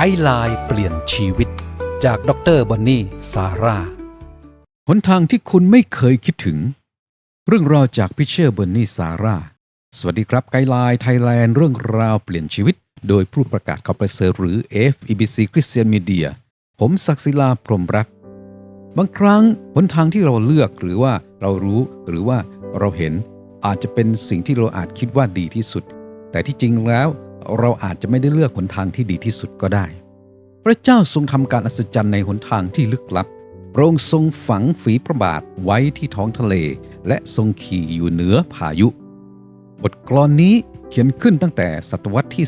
ไกด์ไลน์เปลี่ยนชีวิต จากดรบอนนี่ซาร่าหนทางที่คุณไม่เคยคิดถึง เรื่องราวจากพิเชอร์บอนนี่ซาร่าสวัสดีครับไกด์ไลน์ไทยแลนด์เรื่องราวเปลี่ยนชีวิต โดยผู้ประกาศข่าวประเสริฐหรือ FEBC Christian Media ผมศักศิลาพรมรัตน์บางครั้งหนทางที่เราเลือกหรือว่าเรารู้หรือว่าเราเห็นอาจจะเป็นสิ่งที่เราอาจคิดว่าดีที่สุด แต่ที่จริงแล้ว เราอาจจะไม่ได้เลือกหนทางที่ดีที่สุดก็ได้ พระเจ้าทรงทำการอัศจรรย์ในหนทางที่ลึกลับ พระองค์ทรงฝังฝีพระบาทไว้ที่ท้องทะเล และทรงขี่อยู่เหนือพายุ บทกลอนนี้เขียนขึ้นตั้งแต่ศตวรรษที่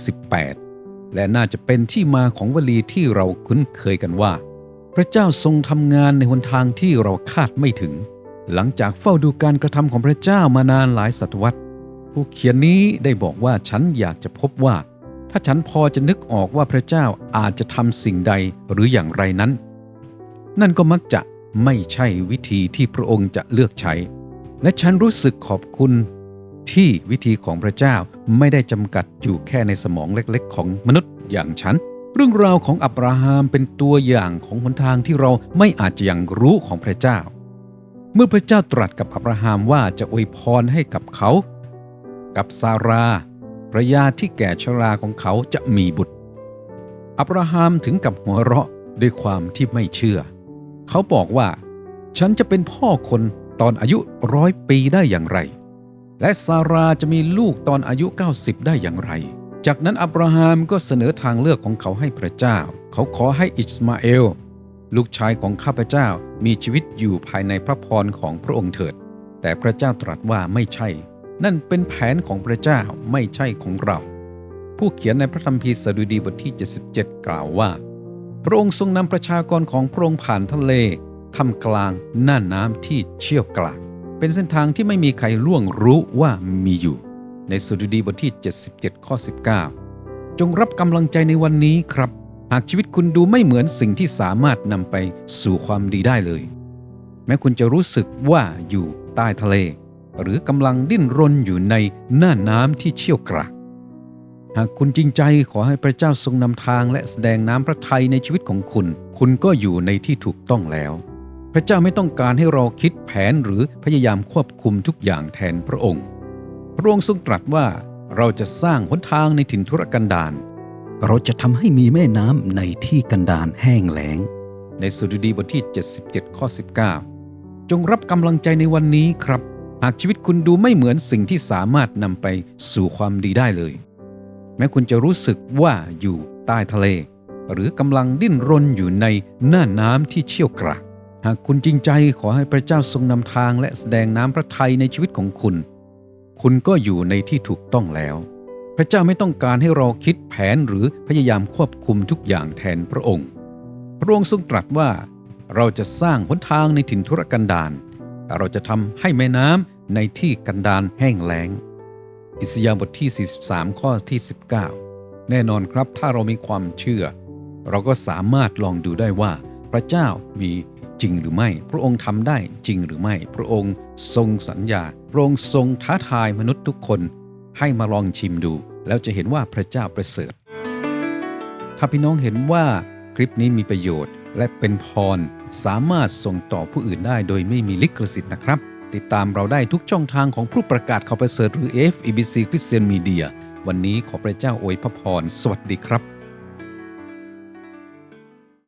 18 และน่าจะเป็นที่มาของวลีที่เราคุ้นเคยกันว่า พระเจ้าทรงทำงานในหนทางที่เราคาดไม่ถึง หลังจากเฝ้าดูการกระทำของพระเจ้ามานานหลายศตวรรษผู้เขียนนี้ได้บอกว่าฉันอยากจะพบว่า ถ้าฉันพอจะนึกออกว่าพระเจ้าอาจจะทำสิ่งใดหรืออย่างไรนั้น นั่นก็มักจะไม่ใช่วิธีที่พระองค์จะเลือกใช้ และฉันรู้สึกขอบคุณที่วิธีของพระเจ้าไม่ได้จำกัดอยู่แค่ในสมองเล็กๆ ของมนุษย์อย่างฉัน เรื่องราวของอับราฮัมเป็นตัวอย่างของหนทางที่เราไม่อาจจะยังรู้ของพระเจ้า เมื่อพระเจ้าตรัสกับอับราฮัมว่าจะอวยพรให้กับเขา กับซารา ภรยาที่แก่ชราของเขาจะมีบุตร อับราฮัมถึงกับหัวเราะด้วยความที่ไม่เชื่อ เขาบอกว่า ฉันจะเป็นพ่อคนตอนอายุร้อยปีได้อย่างไร และซาราจะมีลูกตอนอายุ 90 ได้อย่างไร จากนั้นอับราฮัมก็เสนอทางเลือกของเขาให้พระเจ้า เขาขอให้อิสมาเอล ลูกชายของข้าพเจ้ามีชีวิตอยู่ภายในพระพรของพระองค์เถิด แต่พระเจ้าตรัสว่าไม่ใช่ นั่นเป็นแผนของพระเจ้าไม่ใช่ของเรา ผู้เขียนในพระคัมภีสดุดีบทที่ 77 กล่าวว่า พระองค์ทรงนำประชากรของพระองค์ผ่านทะเลทำกลางหน้าน้ำที่เชี่ยวกรากเป็นเส้นทางที่ไม่มีใครล่วงรู้ว่ามีอยู่ ในสดุดีบทที่ 77 ข้อ 19 จงรับกำลังใจในวันนี้ครับ หากชีวิตคุณดูไม่เหมือนสิ่งที่สามารถนำไปสู่ความดีได้เลย แม้คุณจะรู้สึกว่าอยู่ใต้ทะเล หรือกำลังดิ้นรนอยู่ในหน้าน้ำที่เชี่ยวกรากหากคุณจริงใจขอให้พระเจ้าทรงนำทางและแสดงน้ำพระทัยในชีวิตของคุณ คุณก็อยู่ในที่ถูกต้องแล้ว พระเจ้าไม่ต้องการให้เราคิดแผนหรือพยายามควบคุมทุกอย่างแทนพระองค์ พระองค์ทรงตรัสว่าเราจะสร้างหนทางในถิ่นทุรกันดารเราจะทำให้มีแม่น้ำในที่กันดารแห้งแล้ง ในสุดุดีบทที่ 77 ข้อ 19 จงรับกำลังใจในวันนี้ครับ หากชีวิตคุณดูไม่เหมือนสิ่งที่สามารถนำไปสู่ความดีได้เลย แม้คุณจะรู้สึกว่าอยู่ใต้ทะเล หรือกำลังดิ้นรนอยู่ในหน้าน้ำที่เชี่ยวกรากหากคุณจริงใจขอให้พระเจ้าทรงนำทางและแสดงน้ำพระทัยในชีวิตของคุณ คุณก็อยู่ในที่ถูกต้องแล้ว พระเจ้าไม่ต้องการให้เราคิดแผนหรือพยายามควบคุมทุกอย่างแทนพระองค์ พระองค์ทรงตรัสว่า เราจะสร้างหนทางในถิ่นทุรกันดาร เราจะทำให้แม่น้ำในที่กันดารแห้งแล้ง อิสยาบทที่ 43 ข้อที่ 19 แน่นอนครับถ้าเรามีความเชื่อ เราก็สามารถลองดูได้ว่า พระเจ้ามีจริงหรือไม่ พระองค์ทำได้จริงหรือไม่ พระองค์ทรงสัญญา พระองค์ทรงท้าทายมนุษย์ทุกคน ให้มาลองชิมดู แล้วจะเห็นว่าพระเจ้าประเสริฐ ถ้าพี่น้องเห็นว่าคลิปนี้มีประโยชน์ และเป็นพร สามารถส่งต่อผู้อื่นได้โดยไม่มีลิขสิทธิ์นะครับ ติดตามเราได้ทุกช่องทางของผู้ประกาศข่าวประเสริฐหรือ FEBC Christian Media วันนี้ขอพระเจ้าอวยพระพร สวัสดีครับ